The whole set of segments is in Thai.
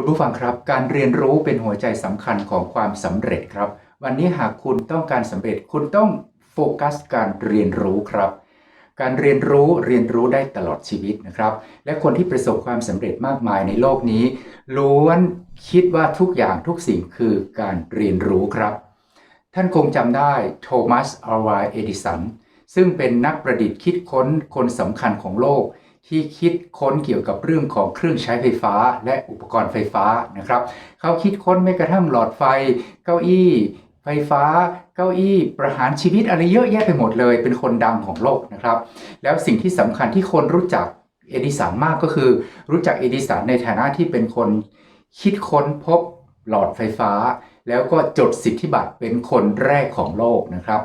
คุณผู้ฟังครับ การเรียนรู้เป็นหัวใจสำคัญของความสำเร็จครับ วันนี้หากคุณต้องการสำเร็จคุณต้องโฟกัสการเรียนรู้ครับ การเรียนรู้เรียนรู้ได้ตลอดชีวิตนะครับ และคนที่ประสบความสำเร็จมากมายในโลกนี้ ล้วนคิดว่าทุกอย่างทุกสิ่งคือการเรียนรู้ครับ ท่านคงจำได้โทมัสอัลวาเอดิสันซึ่งเป็นนักประดิษฐ์คิดค้นคนสำคัญของโลก ที่คิดค้นเกี่ยวกับเรื่องของเครื่องใช้ไฟฟ้าและอุปกรณ์ไฟฟ้านะครับ เขาคิดค้นแม้กระทั่งหลอดไฟ เก้าอี้ ไฟฟ้า เก้าอี้ ประหารชีวิตอะไรเยอะแยะไปหมดเลย เป็นคนดังของโลกนะครับ แล้วสิ่งที่สำคัญที่คนรู้จักเอดิสันมากก็คือ รู้จักเอดิสันในฐานะที่เป็นคนคิดค้นพบหลอดไฟฟ้า แล้วก็จดสิทธิบัตรเป็นคนแรกของโลกนะครับ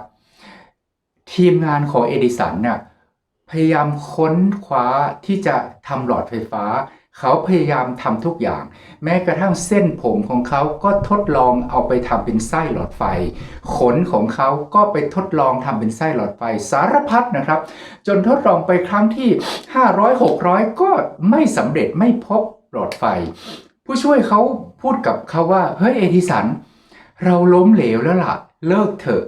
ทีมงานของเอดิสันเนี่ย พยายามค้นคว้าที่จะทำหลอดไฟฟ้า เขาพยายามทำทุกอย่าง แม้กระทั่งเส้นผมของเขาก็ทดลองเอาไปทำเป็นไส้หลอดไฟ ขนของเขาก็ไปทดลองทำเป็นไส้หลอดไฟสารพัดนะครับ จนทดลองไปครั้งที่ 500 600 ก็ไม่สำเร็จไม่พบหลอดไฟ ผู้ช่วยเขาพูดกับเขาว่า เฮ้ยเอดิสัน เราล้มเหลวแล้วล่ะ เลิกเถอะ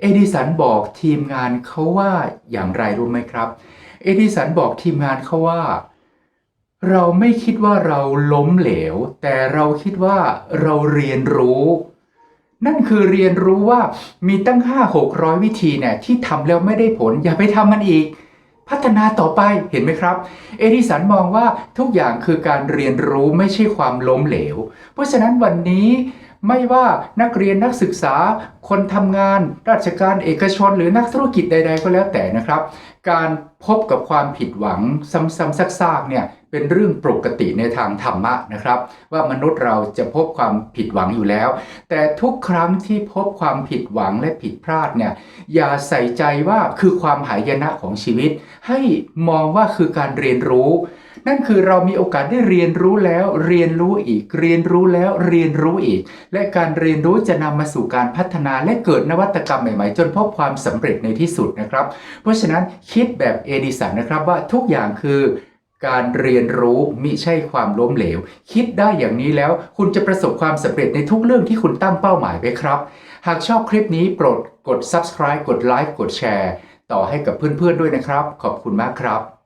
เอดิสันบอกทีมงานเขาว่าอย่างไรรู้ไหมครับ เอดิสันบอกทีมงานเขาว่า เราไม่คิดว่าเราล้มเหลว แต่เราคิดว่าเราเรียนรู้ นั่นคือเรียนรู้ว่ามีตั้ง 5 600 วิธีเนี่ยที่ทำแล้วไม่ได้ผล อย่าไปทำมันอีก พัฒนาต่อไปเห็นไหมครับ เอดิสันมองว่าทุกอย่างคือการเรียนรู้ไม่ใช่ความล้มเหลว เพราะฉะนั้นวันนี้ ไม่ว่านักเรียนนักศึกษา คนทำงาน ราชการเอกชน หรือนักธุรกิจใด ๆ ก็แล้วแต่นะครับ การพบกับความผิดหวังซ้ำๆซากๆเนี่ยเป็นเรื่องปกติในทางธรรมะนะครับ ว่ามนุษย์เราจะพบความผิดหวังอยู่แล้ว แต่ทุกครั้งที่พบความผิดหวังและผิดพลาดเนี่ยอย่าใส่ใจว่าคือความหายนะของชีวิต ให้มองว่าคือการเรียนรู้ นั่นคือเรามีโอกาสได้เรียนรู้แล้วเรียนรู้อีก เรียนรู้แล้วเรียนรู้อีก และการเรียนรู้จะนำมาสู่การพัฒนาและเกิดนวัตกรรมใหม่ๆ จนพบความสำเร็จในที่สุดนะครับ เพราะฉะนั้นคิดแบบเอดิสันนะครับว่าทุกอย่างคือการเรียนรู้มิใช่ความล้มเหลว คิดได้อย่างนี้แล้ว คุณจะประสบความสำเร็จในทุกเรื่องที่คุณตั้งเป้าหมายไว้ครับ หากชอบคลิปนี้โปรดกด subscribe กดไลค์กดแชร์ต่อให้กับเพื่อนๆด้วยนะครับ ขอบคุณมากครับ